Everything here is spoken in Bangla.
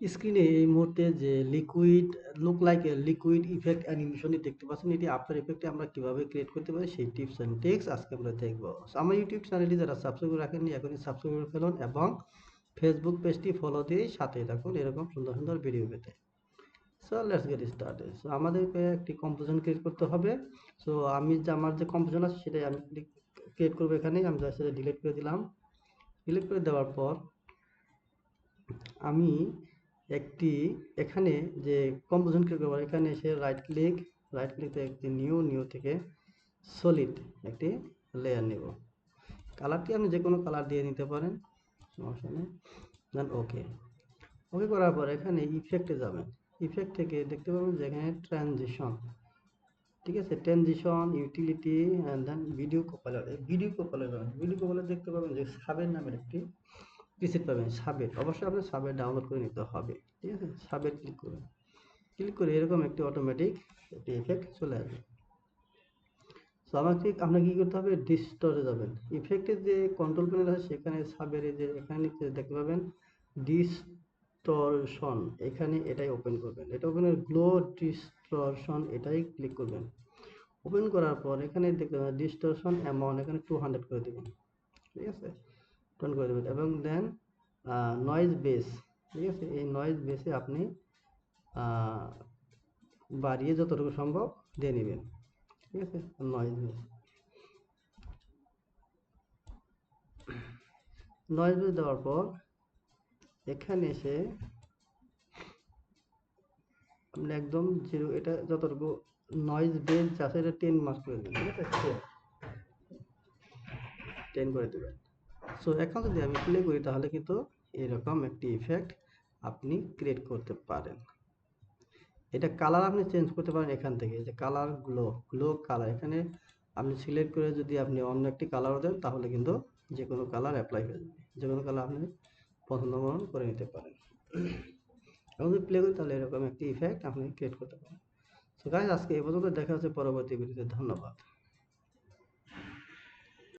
স্ক্রিনে এই মুহূর্তে যে liquid look like a liquid effect অ্যানিমেশনটি দেখতে পাচ্ছেন, এটি আফটার ইফেক্টে আমরা কীভাবে ক্রিয়েট করতে পারি, সেই টিপস অ্যান্ড ট্রিক্স আজকে আমরা দেখব। আমার ইউটিউব চ্যানেলটি যারা সাবস্ক্রাইব করে রাখেননি, এখনই সাবস্ক্রাইব করে ফেলুন এবং ফেসবুক পেজটি ফলো দিয়ে সাথে থাকুন এরকম সুন্দর সুন্দর ভিডিও পেতে। So let's get started so আমাদেরকে একটি কম্পোজিশন ক্রিয়েট করতে হবে। সো আমি যে আমার যে কম্পোজিশন আছে, সেটাই আমি ক্রিয়েট করব এখানে। আমি সেটা ডিলিট করে দিলাম। ডিলিট করে দেওয়ার পর আমি একটি এখানে যে কম্পোজিশন ক্লিক করব এখানে এসে রাইট ক্লিক রাইট ক্লিক একটি নিউ নিউ থেকে সলিড একটি লেয়ার নেব। কালারটি আপনি যে কোনো কালার দিয়ে নিতে পারেন, সমস্যা নেই। দেন ওকে ওকে করার পর এখানে ইফেক্টে যাবেন। ইফেক্ট থেকে দেখতে পাবেন যে এখানে ট্রানজিশন ঠিক আছে? Transition utility and then video কপালার video কপালার ভিডিও কপালার দেখতে পাবেন যে সাবের নামের একটি প্রিসেট পাবেন সাবের অবশ্যই আপনার সাবের ডাউনলোড করে নিতে হবে। ঠিক আছে? সাবের ক্লিক করবেন ক্লিক করে এরকম একটি অটোমেটিক একটি এফেক্ট চলে আসবে। সো আমাকে আপনাকে কী করতে হবে? ডিস্টরে যাবেন। ইফেক্টের যে কন্ট্রোল প্যানেল আছে, সেখানে সাবের যে এখানে দেখতে পাবেন ডিস্টরশন এখানে এটাই ওপেন করবেন। এটা ওপেনের গ্লো ডিস্টরশন এটাই ক্লিক করবেন। ওপেন করার পর এখানে দেখতে পাবেন ডিস্টরশন অ্যামাউন্ট এখানে টু হান্ড্রেড করে দেবেন। ঠিক আছে? টোন করে দেবেন। এবং দেন নয়েজ বেস ঠিক আছে? এই নয়েজ বেসে আপনি বাড়িয়ে যতটুকু সম্ভব দিয়ে নেবেন। ঠিক আছে? নয়েজ বেস নয়েজ বেস দেওয়ার পর, এখানে এসে আপনি একদম জিরো এটা যতটুকু নয়েজ বেস আছে, এটা টেন মার্ক করে দেবেন। ঠিক আছে? টেন করে দেবেন। সো এখন যদি আমি প্লে করি, তাহলে কিন্তু এরকম একটি ইফেক্ট আপনি ক্রিয়েট করতে পারেন। এটা কালার আপনি চেঞ্জ করতে পারেন এখান থেকে। যে কালার গ্লো গ্লো কালার এখানে আপনি সিলেক্ট করে যদি আপনি অন্য একটি কালারও দেন, তাহলে কিন্তু যে কোনো কালার অ্যাপ্লাই হয়ে যাবে। যে কোনো কালার আপনি পছন্দ মতন করে নিতে পারেন। এখন যদি প্লে করি, তাহলে এরকম একটি ইফেক্ট আপনি ক্রিয়েট করতে পারেন। সো গাইজ আজকে এই পর্যন্ত দেখা হচ্ছে পরবর্তী ভিডিওতে ধন্যবাদ।